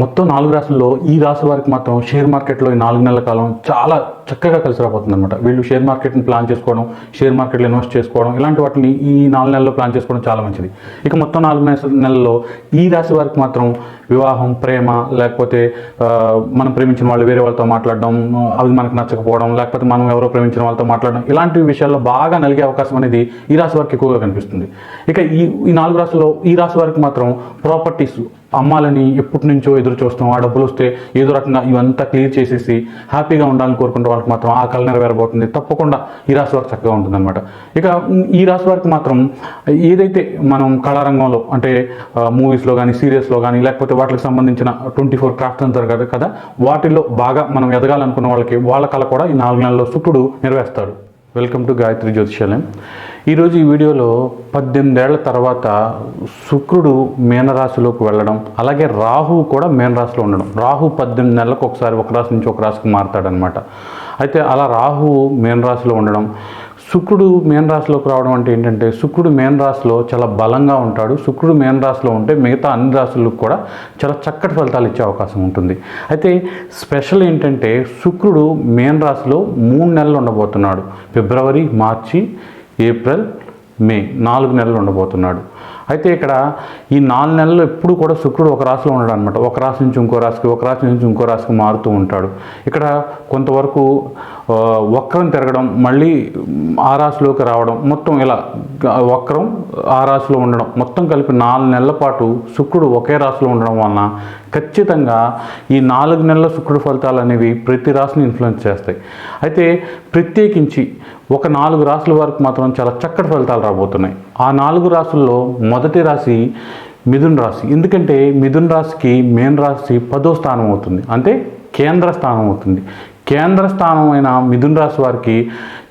మొత్తం నాలుగు రాశుల్లో ఈ రాశి వారికి మాత్రం షేర్ మార్కెట్లో ఈ నాలుగు నెలల కాలం చాలా చక్కగా కలిసి రాబోతుంది అనమాట వీళ్ళు షేర్ మార్కెట్ని ప్లాన్ చేసుకోవడం షేర్ మార్కెట్లో ఇన్వెస్ట్ చేసుకోవడం ఇలాంటి వాటిని ఈ నాలుగు నెలల్లో ప్లాన్ చేసుకోవడం చాలా మంచిది. ఇక మొత్తం నాలుగు నెలల్లో ఈ రాశి వారికి మాత్రం వివాహం ప్రేమ లేకపోతే మనం ప్రేమించిన వాళ్ళు వేరే వాళ్ళతో మాట్లాడడం అవి మనకు నచ్చకపోవడం లేకపోతే మనం ఎవరో ప్రేమించిన వాళ్ళతో మాట్లాడడం ఇలాంటి విషయాల్లో బాగా నలిగే అవకాశం అనేది ఈ రాశి వారికి ఎక్కువగా కనిపిస్తుంది. ఇక ఈ ఈ నాలుగు రాశుల్లో ఈ రాశి వారికి మాత్రం ప్రాపర్టీస్ అమ్మాలని ఎప్పటి నుంచో ఎదురు చూస్తాం. ఆ డబ్బులు వస్తే ఏదో రకంగా ఇవంతా క్లియర్ చేసేసి హ్యాపీగా ఉండాలని కోరుకుంటే వాళ్ళకి మాత్రం ఆ కళ నెరవేరబోతుంది. తప్పకుండా ఈ రాశి వారికి చక్కగా ఉంటుంది అనమాట ఇక ఈ రాశి వారికి మాత్రం ఏదైతే మనం కళారంగంలో అంటే మూవీస్లో కానీ సీరియల్స్లో కానీ లేకపోతే వాటికి సంబంధించిన ట్వంటీ ఫోర్ క్రాఫ్ట్స్ అంటారు కదా కదా వాటిల్లో బాగా మనం ఎదగాలనుకున్న వాళ్ళకి వాళ్ళ కళ కూడా ఈ నాలుగు నెలల్లో శుక్రుడు నెరవేరుస్తాడు. వెల్కమ్ టు గాయత్రి జ్యోతిషాలయం ఈరోజు ఈ వీడియోలో పద్దెనిమిదేళ్ళ తర్వాత శుక్రుడు మీనరాశిలోకి వెళ్ళడం అలాగే రాహు కూడా మీనరాశిలో ఉండడం. రాహు పద్దెనిమిది నెలలకు ఒకసారి ఒక రాశి నుంచి ఒక రాశికి మారుతాడనమాట అయితే అలా రాహు మీనరాశిలో ఉండడం శుక్రుడు మేన్ రాశిలోకి రావడం అంటే ఏంటంటే శుక్రుడు మేన్ రాశిలో చాలా బలంగా ఉంటాడు. శుక్రుడు మేన్ రాశిలో ఉంటే మిగతా అన్ని రాశులకు కూడా చాలా చక్కటి ఫలితాలు ఇచ్చే అవకాశం ఉంటుంది. అయితే స్పెషల్ ఏంటంటే శుక్రుడు మేన్ రాశిలో మూడు నెలలు ఉండబోతున్నాడు. ఫిబ్రవరి మార్చి ఏప్రిల్ మే నాలుగు నెలలు ఉండబోతున్నాడు. అయితే ఇక్కడ ఈ నాలుగు నెలలు ఎప్పుడు కూడా శుక్రుడు ఒక రాశిలో ఉండడు అనమాట ఒక రాశి నుంచి ఇంకో రాశికి ఒక రాశి నుంచి ఇంకో రాశికి మారుతూ ఉంటాడు. ఇక్కడ కొంతవరకు వక్రం తిరగడం మళ్ళీ ఆ రాశిలోకి రావడం మొత్తం ఇలా వక్రం ఆ రాశిలో ఉండడం మొత్తం కలిపి నాలుగు నెలల పాటు శుక్రుడు ఒకే రాశిలో ఉండడం వలన ఖచ్చితంగా ఈ నాలుగు నెలల శుక్రుడు ఫలితాలు అనేవి ప్రతి రాశిని ఇన్ఫ్లుయెన్స్ చేస్తాయి. అయితే ప్రత్యేకించి ఒక నాలుగు రాశుల వరకు మాత్రం చాలా చక్కటి ఫలితాలు రాబోతున్నాయి. ఆ నాలుగు రాశుల్లో మొదటి రాశి మిథున్ రాశి. ఎందుకంటే మిథున్ రాశికి మేన్ రాశి పదో స్థానం అవుతుంది. అంటే కేంద్ర స్థానం అవుతుంది. కేంద్ర స్థానమైన మిథున్ రాశి వారికి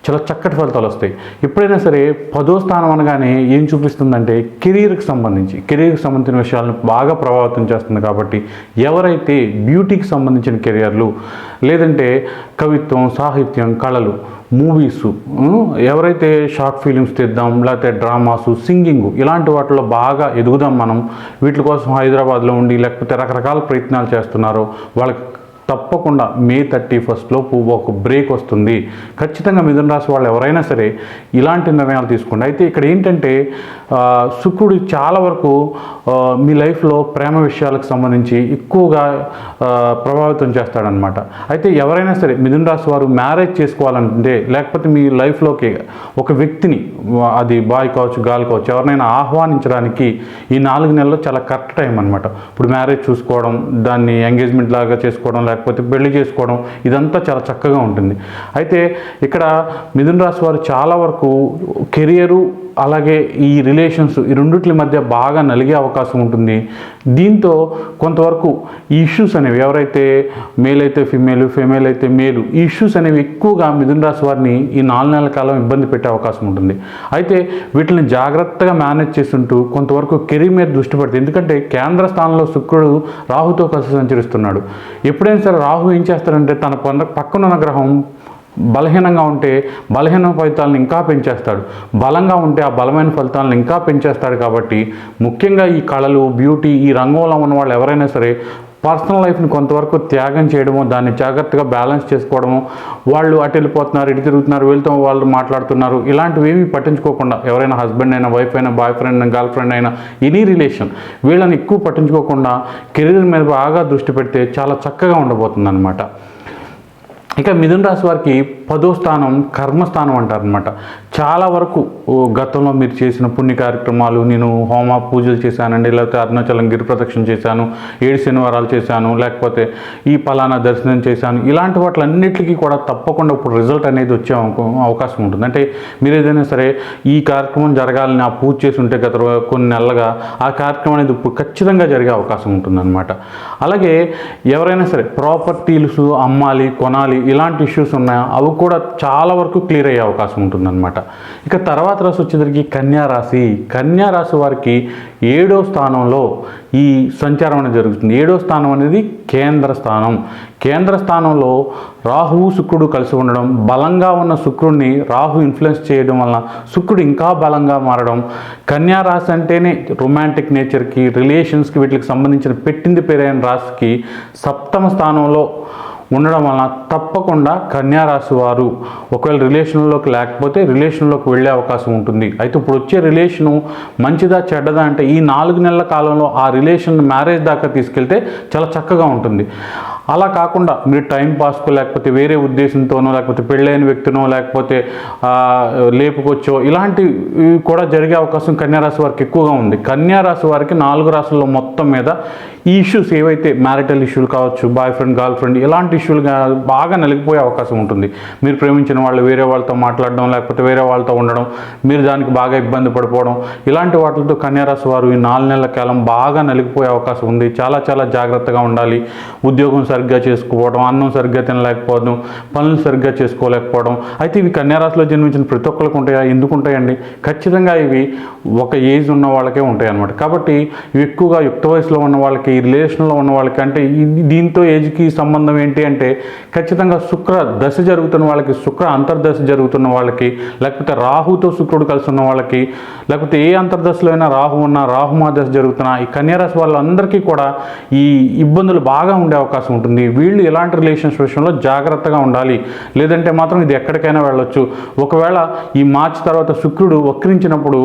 చాలా చక్కటి ఫలితాలు వస్తాయి. ఎప్పుడైనా సరే పదో స్థానం అనగానే ఏం చూపిస్తుందంటే కెరీర్కి సంబంధించి కెరీర్కి సంబంధించిన విషయాలను బాగా ప్రభావితం చేస్తుంది కాబట్టి ఎవరైతే బ్యూటీకి సంబంధించిన కెరియర్లు లేదంటే కవిత్వం సాహిత్యం కళలు మూవీస్ ఎవరైతే షార్ట్ ఫిలిమ్స్ తీద్దాం లేకపోతే డ్రామాస్ సింగింగ్ ఇలాంటి వాటిలో బాగా ఎదుగుదాం మనం వీటి కోసం హైదరాబాద్లో ఉండి లేకపోతే రకరకాల ప్రయత్నాలు చేస్తున్నారో వాళ్ళకి తప్పకుండా మే థర్టీ ఫస్ట్లోపు ఒక బ్రేక్ వస్తుంది. ఖచ్చితంగా మిథున రాశి వాళ్ళు ఎవరైనా సరే ఇలాంటి నిర్ణయాలు తీసుకోండి. అయితే ఇక్కడ ఏంటంటే శుక్రుడు చాలా వరకు మీ లైఫ్లో ప్రేమ విషయాలకు సంబంధించి ఎక్కువగా ప్రభావితం చేస్తాడనమాట అయితే ఎవరైనా సరే మిథున రాశి వారు మ్యారేజ్ చేసుకోవాలంటే లేకపోతే మీ లైఫ్లోకి ఒక వ్యక్తిని అది బాయ్ కావచ్చు గాల్ కావచ్చు ఎవరినైనా ఆహ్వానించడానికి ఈ నాలుగు నెలలు చాలా కరెక్ట్ టైం అనమాట ఇప్పుడు మ్యారేజ్ చూసుకోవడం దాన్ని ఎంగేజ్మెంట్ లాగా చేసుకోవడం లేకపోతే పెళ్ళి చేసుకోవడం ఇదంతా చాలా చక్కగా ఉంటుంది. అయితే ఇక్కడ మిథున రాశి వారు చాలా వరకు కెరియరు అలాగే ఈ రిలేషన్స్ ఈ రెండిట్ల మధ్య బాగా నలిగే అవకాశం ఉంటుంది. దీంతో కొంతవరకు ఈ ఇష్యూస్ అనేవి ఎవరైతే మేల్ అయితే ఫిమేల్ ఫిమేల్ అయితే మేలు ఈ ఇష్యూస్ అనేవి ఎక్కువగా మిథున రాశి వారిని ఈ నాలుగు నెలల కాలం ఇబ్బంది పెట్టే అవకాశం ఉంటుంది. అయితే వీటిని జాగ్రత్తగా మేనేజ్ చేస్తుంటూ కొంతవరకు కెరీర్ మీద దృష్టి పెడుతుంది. ఎందుకంటే కేంద్ర స్థానంలో శుక్రుడు రాహుతో కలిసి సంచరిస్తున్నాడు. ఎప్పుడైనా సరే రాహు ఏం చేస్తాడంటే తన పక్కనున్న పక్కన ఉన్న గ్రహం బలహీనంగా ఉంటే బలహీన ఫలితాలను ఇంకా పెంచేస్తాడు. బలంగా ఉంటే ఆ బలమైన ఫలితాలను ఇంకా పెంచేస్తాడు కాబట్టి ముఖ్యంగా ఈ కళలు బ్యూటీ ఈ రంగంలో ఉన్న వాళ్ళు ఎవరైనా సరే పర్సనల్ లైఫ్ని కొంతవరకు త్యాగం చేయడము దాన్ని జాగ్రత్తగా బ్యాలెన్స్ చేసుకోవడము వాళ్ళు అటు వెళ్ళిపోతున్నారు ఇటు తిరుగుతున్నారు వీళ్ళతో వాళ్ళు మాట్లాడుతున్నారు ఇలాంటివి ఏమీ పట్టించుకోకుండా ఎవరైనా హస్బెండ్ అయినా వైఫ్ అయినా బాయ్ ఫ్రెండ్ అయినా గర్ల్ ఫ్రెండ్ అయినా ఎనీ రిలేషన్ వీళ్ళని ఎక్కువ పట్టించుకోకుండా కెరీర్ మీద బాగా దృష్టి పెడితే చాలా చక్కగా ఉండబోతుంది ఇక మిథున్ రాశి వారికి పదో స్థానం కర్మస్థానం అంటారనమాట చాలా వరకు గతంలో మీరు చేసిన పుణ్య కార్యక్రమాలు నేను హోమ పూజలు చేశానండి లేకపోతే అరుణాచలం గిరి ప్రదక్షిణ చేశాను ఏడు శనివారాలు చేశాను లేకపోతే ఈ పలానా దర్శనం చేశాను ఇలాంటి వాటిలన్నిటికీ కూడా తప్పకుండా ఇప్పుడు రిజల్ట్ అనేది వచ్చే అవకాశం ఉంటుంది. అంటే మీరు ఏదైనా సరే ఈ కార్యక్రమం జరగాలని ఆ పూజ చేసి ఉంటే గత కొన్ని నెలలుగా ఆ కార్యక్రమం అనేది ఇప్పుడు ఖచ్చితంగా జరిగే అవకాశం ఉంటుందన్నమాట. అలాగే ఎవరైనా సరే ప్రాపర్టీలు అమ్మాలి కొనాలి ఇలాంటి ఇష్యూస్ ఉన్నాయా? అవి కూడా చాలా వరకు క్లియర్ అయ్యే అవకాశం ఉంటుందన్నమాట. ఇక తర్వాత రాశి వచ్చేసరికి కన్యా రాశి. కన్యా రాశి వారికి ఏడో స్థానంలో ఈ సంచారం అనేది జరుగుతుంది. ఏడో స్థానం అనేది కేంద్ర స్థానం. కేంద్ర స్థానంలో రాహువు శుక్రుడు కలిసి ఉండడం బలంగా ఉన్న శుక్రుడిని రాహు ఇన్ఫ్లుయెన్స్ చేయడం వలన శుక్రుడు ఇంకా బలంగా మారడం కన్యా రాశి అంటేనే రొమాంటిక్ నేచర్కి రిలేషన్స్కి వీటికి సంబంధించిన పెట్టింది పేరైన రాశికి సప్తమ స్థానంలో ఉండడం వలన తప్పకుండా కన్యారాశి వారు ఒకవేళ రిలేషన్లోకి లేకపోతే రిలేషన్లోకి వెళ్ళే అవకాశం ఉంటుంది. అయితే ఇప్పుడు వచ్చే రిలేషను మంచిదా చెడ్డదా అంటే ఈ నాలుగు నెలల కాలంలో ఆ రిలేషన్ మ్యారేజ్ దాకా తీసుకెళ్తే చాలా చక్కగా ఉంటుంది. అలా కాకుండా మీరు టైం పాస్కు లేకపోతే వేరే ఉద్దేశంతోనో లేకపోతే పెళ్ళైన వ్యక్తినో లేకపోతే లేపుకొచ్చో ఇలాంటివి కూడా జరిగే అవకాశం కన్యారాశి వారికి ఎక్కువగా ఉంది. కన్యారాశి వారికి నాలుగు రాశుల్లో మొత్తం మీద ఈ ఇష్యూస్ ఏవైతే మ్యారిటల్ ఇష్యూలు కావచ్చు బాయ్ ఫ్రెండ్ గర్ల్ ఫ్రెండ్ ఇలాంటి ఇష్యూలు బాగా నలిగిపోయే అవకాశం ఉంటుంది. మీరు ప్రేమించిన వాళ్ళు వేరే వాళ్ళతో మాట్లాడడం లేకపోతే వేరే వాళ్ళతో ఉండడం మీరు దానికి బాగా ఇబ్బంది పడిపోవడం ఇలాంటి వాటితో కన్యారాశి వారు ఈ నాలుగు నెలల కాలం బాగా నలిగిపోయే అవకాశం ఉంది. చాలా చాలా జాగ్రత్తగా ఉండాలి. ఉద్యోగం సరిగ్గా చేసుకోవడం అన్నం సరిగ్గా తినలేకపోవడం పనులు సరిగ్గా చేసుకోలేకపోవడం. అయితే ఇవి కన్యారాశిలో జన్మించిన ప్రతి ఒక్కరికి ఉంటాయా? ఎందుకు ఉంటాయండి? ఖచ్చితంగా ఇవి ఒక ఏజ్ ఉన్న వాళ్ళకే ఉంటాయి అన్నమాట కాబట్టి ఇవి ఎక్కువగా యుక్త వయసులో ఉన్న వాళ్ళకి రిలేషన్లో ఉన్న వాళ్ళకి అంటే దీంతో ఏజ్కి సంబంధం ఏంటి అంటే ఖచ్చితంగా శుక్ర దశ జరుగుతున్న వాళ్ళకి శుక్ర అంతర్దశ జరుగుతున్న వాళ్ళకి లేకపోతే రాహుతో శుక్రుడు కలిసి ఉన్న వాళ్ళకి లేకపోతే ఏ అంతర్దశలో అయినా రాహు ఉన్న రాహుమా దశ జరుగుతున్నా ఈ కన్యారాశి వాళ్ళందరికీ కూడా ఈ ఇబ్బందులు బాగా ఉండే అవకాశం ఉంటుంది. ఉంటుంది. వీళ్ళు ఎలాంటి రిలేషన్స్ విషయంలో జాగ్రత్తగా ఉండాలి. లేదంటే మాత్రం ఇది ఎక్కడికైనా వెళ్ళొచ్చు. ఒకవేళ ఈ మార్చ్ తర్వాత శుక్రుడు వక్రించినప్పుడు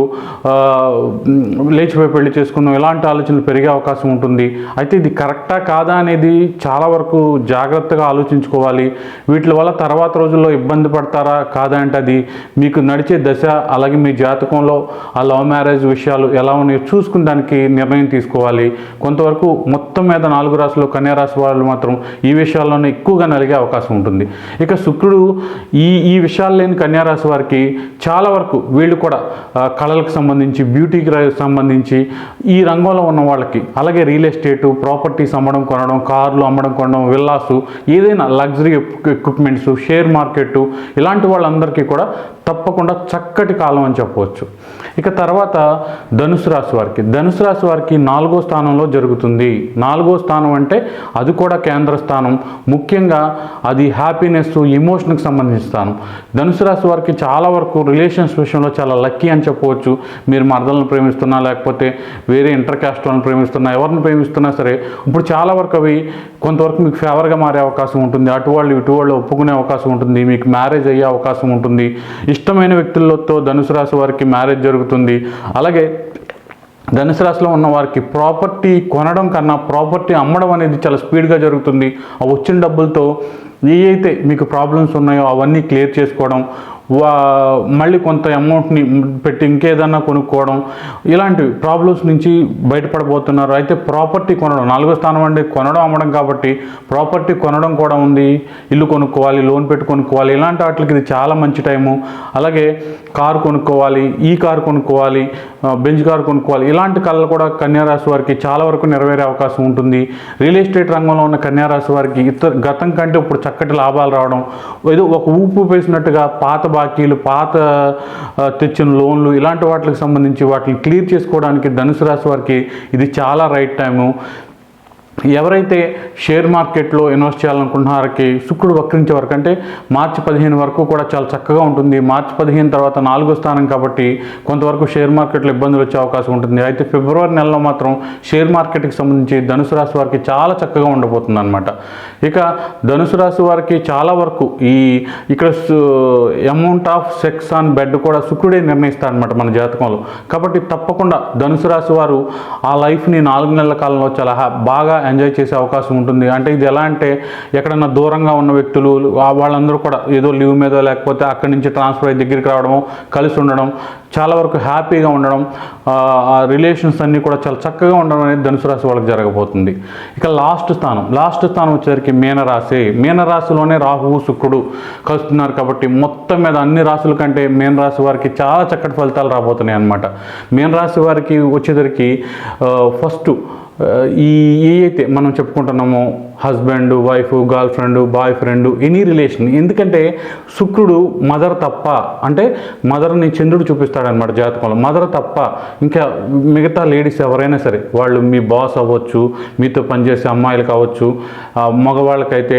లేచిపోయి పెళ్ళి చేసుకున్నాం ఇలాంటి ఆలోచనలు పెరిగే అవకాశం ఉంటుంది. అయితే ఇది కరెక్టా కాదా అనేది చాలా వరకు జాగ్రత్తగా ఆలోచించుకోవాలి. వీటి వల్ల తర్వాత రోజుల్లో ఇబ్బంది పడతారా కాదా అంటే అది మీకు నడిచే దశ అలాగే మీ జాతకంలో ఆ లవ్ మ్యారేజ్ విషయాలు ఎలా ఉన్నాయో చూసుకుని దానికి నిర్ణయం తీసుకోవాలి. కొంతవరకు మొత్తం మీద నాలుగు రాశులు కన్యా రాశి వాళ్ళు మాత్రం ఈ విషయాల్లోనే ఎక్కువగా నలిగే అవకాశం ఉంటుంది. ఇక శుక్రుడు ఈ ఈ విషయాలు లేని కన్యారాశి వారికి చాలా వరకు వీళ్ళు కూడా కళలకు సంబంధించి బ్యూటీకి సంబంధించి ఈ రంగంలో ఉన్న వాళ్ళకి అలాగే రియల్ ఎస్టేటు ప్రాపర్టీస్ అమ్మడం కొనడం కార్లు అమ్మడం కొనడం విల్లాసు ఏదైనా లగ్జరీ ఎక్విప్మెంట్స్ షేర్ మార్కెట్ ఇలాంటి వాళ్ళందరికీ కూడా తప్పకుండా చక్కటి కాలం అని చెప్పవచ్చు. ఇక తర్వాత ధనుసు రాశి వారికి. ధనుసు రాశి వారికి నాలుగో స్థానంలో జరుగుతుంది. నాలుగో స్థానం అంటే అది కూడా కేంద్రస్థానం. ముఖ్యంగా అది హ్యాపీనెస్ ఎమోషన్కి సంబంధించిన స్థానం. ధనుసు రాశి వారికి చాలా వరకు రిలేషన్స్ విషయంలో చాలా లక్కీ అని చెప్పవచ్చు. మీరు మరదలను ప్రేమిస్తున్నా లేకపోతే వేరే ఇంటర్ కాస్ట్ వాళ్ళని ప్రేమిస్తున్నా ఎవరిని ప్రేమిస్తున్నా సరే ఇప్పుడు చాలా వరకు అవి కొంతవరకు మీకు ఫేవర్గా మారే అవకాశం ఉంటుంది. అటు వాళ్ళు ఇటు వాళ్ళు ఒప్పుకునే అవకాశం ఉంటుంది. మీకు మ్యారేజ్ అయ్యే అవకాశం ఉంటుంది. ఇష్టమైన వ్యక్తులతో ధనుసు రాశి వారికి మ్యారేజ్ జరుగుతుంది. అలాగే ధనుసు రాశిలో ఉన్న వారికి ప్రాపర్టీ కొనడం కన్నా ప్రాపర్టీ అమ్మడం అనేది చాలా స్పీడ్గా జరుగుతుంది. ఆ వచ్చిన డబ్బులతో ఏ అయితే మీకు ప్రాబ్లమ్స్ ఉన్నాయో అవన్నీ క్లియర్ చేసుకోవడం వా మళ్ళీ కొంత అమౌంట్ని పెట్టి ఇంకేదన్నా కొనుక్కోవడం ఇలాంటి ప్రాబ్లమ్స్ నుంచి బయటపడబోతున్నారు. అయితే ప్రాపర్టీ కొనడం నాలుగో స్థానం అంటే కొనడం అమ్మడం కాబట్టి ప్రాపర్టీ కొనడం కూడా ఉంది. ఇల్లు కొనుక్కోవాలి లోన్ పెట్టి కొనుక్కోవాలి ఇలాంటి వాటికి ఇది చాలా మంచి టైము. అలాగే కారు కొనుక్కోవాలి ఈ కారు కొనుక్కోవాలి బెంచ్ కారు కొనుక్కోవాలి. ఇలాంటి కళలు కూడా కన్యారాశి వారికి చాలా వరకు నెరవేరే అవకాశం ఉంటుంది. రియల్ ఎస్టేట్ రంగంలో ఉన్న కన్యారాశి వారికి ఇతర గతం కంటే ఇప్పుడు చక్కటి లాభాలు రావడం ఏదో ఒక ఊపు వేసినట్టుగా పాత బాకీలు పాత తెచ్చిన లోన్లు ఇలాంటి వాటికి సంబంధించి వాటిని క్లియర్ చేసుకోవడానికి ధనుసు రాశి వారికి ఇది చాలా రైట్ టైము. ఎవరైతే షేర్ మార్కెట్లో ఇన్వెస్ట్ చేయాలనుకుంటున్నారకి శుక్రుడు వక్రించే వరకు అంటే మార్చి పదిహేను వరకు కూడా చాలా చక్కగా ఉంటుంది. మార్చి పదిహేను తర్వాత నాలుగో స్థానం కాబట్టి కొంతవరకు షేర్ మార్కెట్లో ఇబ్బందులు వచ్చే అవకాశం ఉంటుంది. అయితే ఫిబ్రవరి నెలలో మాత్రం షేర్ మార్కెట్కి సంబంధించి ధనుసు రాశి వారికి చాలా చక్కగా ఉండబోతుంది అనమాట ఇక ధనుసు రాశి వారికి చాలా వరకు ఈ ఇక్కడ amount of sex on bed కూడా శుక్రుడే నిర్ణయిస్తాడనమాట మన జాతకంలో. కాబట్టి తప్పకుండా ధనుసు రాశి వారు ఆ లైఫ్ని నాలుగు నెలల కాలంలో చాలా బాగా ఎంజాయ్ చేసే అవకాశం ఉంటుంది. అంటే ఇది ఎలా అంటే ఎక్కడన్నా దూరంగా ఉన్న వ్యక్తులు వాళ్ళందరూ కూడా ఏదో లీవ్ మీద లేకపోతే అక్కడి నుంచి ట్రాన్స్ఫర్ అయ్యి దగ్గరికి రావడము కలిసి ఉండడం చాలా వరకు హ్యాపీగా ఉండడం ఆ, రిలేషన్స్ అన్నీ కూడా చాలా చక్కగా ఉండడం అనేది ధనుసు రాశి వాళ్ళకి జరగబోతుంది. ఇక లాస్ట్ స్థానం లాస్ట్ స్థానం వచ్చేసరికి మీనరాశి. మీనరాశిలోనే రాహువు శుక్రుడు కలుస్తున్నారు కాబట్టి మొత్తం మీద అన్ని రాశుల కంటే మీనరాశి వారికి చాలా చక్కటి ఫలితాలు రాబోతున్నాయి అన్నమాట మీనరాశి వారికి వచ్చేసరికి ఫస్ట్ ఈ ఏ అయితే మనం చెప్పుకుంటున్నామో husband wife girlfriend boyfriend any relation. ఎందుకంటే శుక్రుడు మదర్ తప్ప అంటే మదర్ని చంద్రుడు చూపిస్తాడనమాట జాతకంలో. మదర్ తప్ప ఇంకా మిగతా లేడీస్ ఎవరైనా సరే వాళ్ళు మీ బాస్ అవ్వచ్చు మీతో పనిచేసే అమ్మాయిలు కావచ్చు మగవాళ్ళకైతే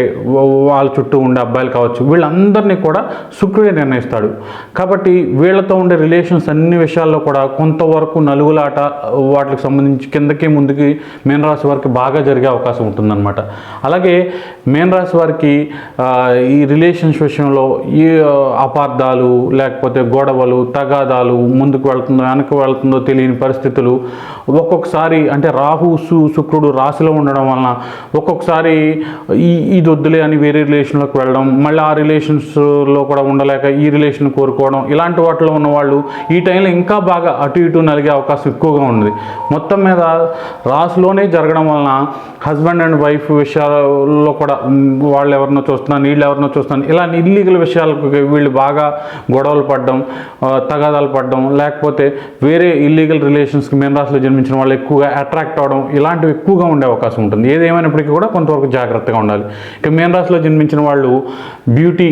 వాళ్ళ చుట్టూ ఉండే అబ్బాయిలు కావచ్చు వీళ్ళందరినీ కూడా శుక్రుడే నిర్ణయిస్తాడు. కాబట్టి వీళ్ళతో ఉండే రిలేషన్స్ అన్ని విషయాల్లో కూడా కొంతవరకు నలుగులాట వాటికి సంబంధించి కిందకి ముందుకి మీనరాశి వారికి బాగా జరిగే అవకాశం ఉంటుందన్నమాట. అలాగే మీనరాశి వారికి ఈ రిలేషన్స్ విషయంలో ఈ అపార్థాలు లేకపోతే గొడవలు తగాదాలు ముందుకు వెళ్తుందో వెనక్కి వెళ్తుందో తెలియని పరిస్థితులు ఒక్కొక్కసారి అంటే రాహు సు శుక్రుడు రాశిలో ఉండడం వలన ఒక్కొక్కసారి ఈ ఇది వద్దులే అని వేరే రిలేషన్లోకి వెళ్ళడం మళ్ళీ ఆ రిలేషన్స్లో కూడా ఉండలేక ఈ రిలేషన్ కోరుకోవడం ఇలాంటి వాటిలో ఉన్న వాళ్ళు ఈ టైంలో ఇంకా బాగా అటు ఇటు నలిగే అవకాశం ఎక్కువగా ఉంది మొత్తం మీద రాసులోనే జరగడం వలన హస్బెండ్ అండ్ వైఫ్ విషయం విషయాల్లో కూడా వాళ్ళు ఎవరినో చూస్తున్నాను వీళ్ళు ఎవరినో చూస్తున్నాను ఇలా ఇల్లీగల్ విషయాలకు వీళ్ళు బాగా గొడవలు పడడం తగాదాలు పడడం లేకపోతే వేరే ఇల్లీగల్ రిలేషన్స్కి మెయిన్ రాశిలో జన్మించిన వాళ్ళు ఎక్కువగా అట్రాక్ట్ అవడం ఇలాంటివి ఎక్కువగా ఉండే అవకాశం ఉంటుంది. ఏదేమైనప్పటికీ కూడా కొంతవరకు జాగ్రత్తగా ఉండాలి. ఇక మెయిన్ రాశిలో జన్మించిన వాళ్ళు బ్యూటీ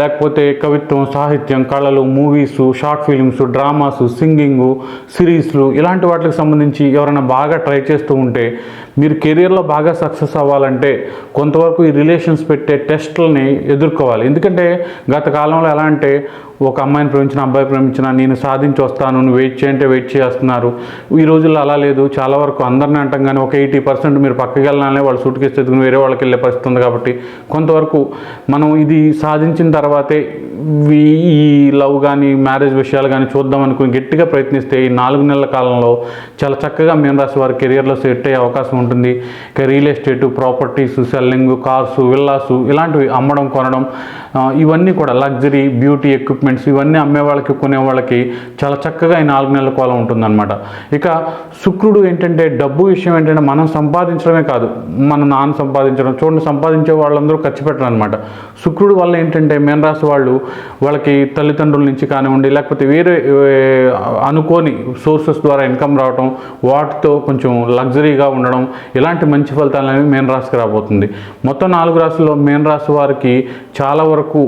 లేకపోతే కవిత్వం సాహిత్యం కళలు movies short films dramas singing సిరీస్లు ఇలాంటి వాటికి సంబంధించి ఎవరైనా బాగా ట్రై చేస్తూ ఉంటే మీరు కెరియర్లో బాగా సక్సెస్ అవ్వాలంటే కొంతవరకు ఈ రిలేషన్స్ పెట్టే టెస్ట్లని ఎదుర్కోవాలి. ఎందుకంటే గత కాలంలో ఎలా అంటే ఒక అమ్మాయిని ప్రేమించిన అబ్బాయి ప్రేమించిన నేను సాధించి వస్తాను నువ్వు వెయిట్ చేయంటే వెయిట్ చేస్తున్నారు. ఈ రోజుల్లో అలా లేదు. చాలా వరకు అందరిని అంటాం కానీ ఒక ఎయిటీ పర్సెంట్ మీరు పక్కకి వెళ్ళాలనే వాళ్ళు సూట్కి కేసు ఎత్తుకుని వేరే వాళ్ళకి వెళ్ళే పరిస్థితి ఉంది కాబట్టి కొంతవరకు మనం ఇది సాధించిన తర్వాతే ఈ- లవ్ కానీ మ్యారేజ్ విషయాలు కానీ చూద్దాం అనుకుని గట్టిగా ప్రయత్నిస్తే ఈ నాలుగు నెలల కాలంలో చాలా చక్కగా మేము రాసి వారి కెరియర్లో సెట్ అయ్యే అవకాశం ఉంటుంది. ఇక real estate properties selling cars villas ఇలాంటివి అమ్మడం కొనడం ఇవన్నీ కూడా లగ్జరీ బ్యూటీ ఎక్విప్మెంట్ ఎక్విప్మెంట్స్ ఇవన్నీ అమ్మే వాళ్ళకి కొనే వాళ్ళకి చాలా చక్కగా ఈ నాలుగు నెలల కాలం ఉంటుందన్నమాట. ఇక శుక్రుడు ఏంటంటే డబ్బు విషయం ఏంటంటే మనం సంపాదించడమే కాదు. మన నాన్న సంపాదించడం చూడండి సంపాదించే వాళ్ళందరూ ఖర్చు పెట్టరు అనమాట శుక్రుడు వల్ల ఏంటంటే మేనరాశి వాళ్ళు వాళ్ళకి తల్లిదండ్రుల నుంచి కానివ్వండి లేకపోతే వేరే అనుకోని సోర్సెస్ ద్వారా ఇన్కమ్ రావడం వాటితో కొంచెం లగ్జరీగా ఉండడం ఇలాంటి మంచి ఫలితాలు అనేవి మేన రాశికి రాబోతుంది. మొత్తం నాలుగు రాశుల్లో మేన్ రాశి వారికి చాలా వరకు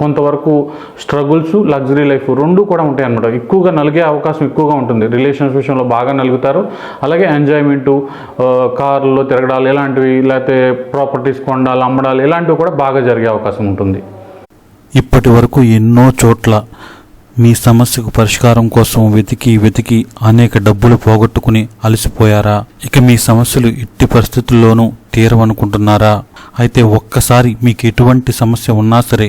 కొంతవరకు స్ట్రగుల్ స్ట్రగుల్స్ లగ్జరీ లైఫ్ రెండు కూడా ఉంటాయి అనమాట ఎక్కువగా నలిగే అవకాశం ఎక్కువగా ఉంటుంది. రిలేషన్స్ విషయంలో బాగా నలుగుతారు. అలాగే ఎంజాయ్మెంటు కార్లో తిరగడాలు ఇలాంటివి లేకపోతే ప్రాపర్టీస్ కొనడాలు అమ్మడాలు ఇలాంటివి కూడా బాగా జరిగే అవకాశం ఉంటుంది. ఇప్పటి వరకు ఎన్నో చోట్ల మీ సమస్యకు పరిష్కారం కోసం వెతికి వెతికి అనేక డబ్బులు పోగొట్టుకుని అలసిపోయారా? ఇక మీ సమస్యలు ఎట్టి పరిస్థితుల్లోనూ తీరవనుకుంటున్నారా? అయితే ఒక్కసారి మీకు ఎటువంటి సమస్య ఉన్నా సరే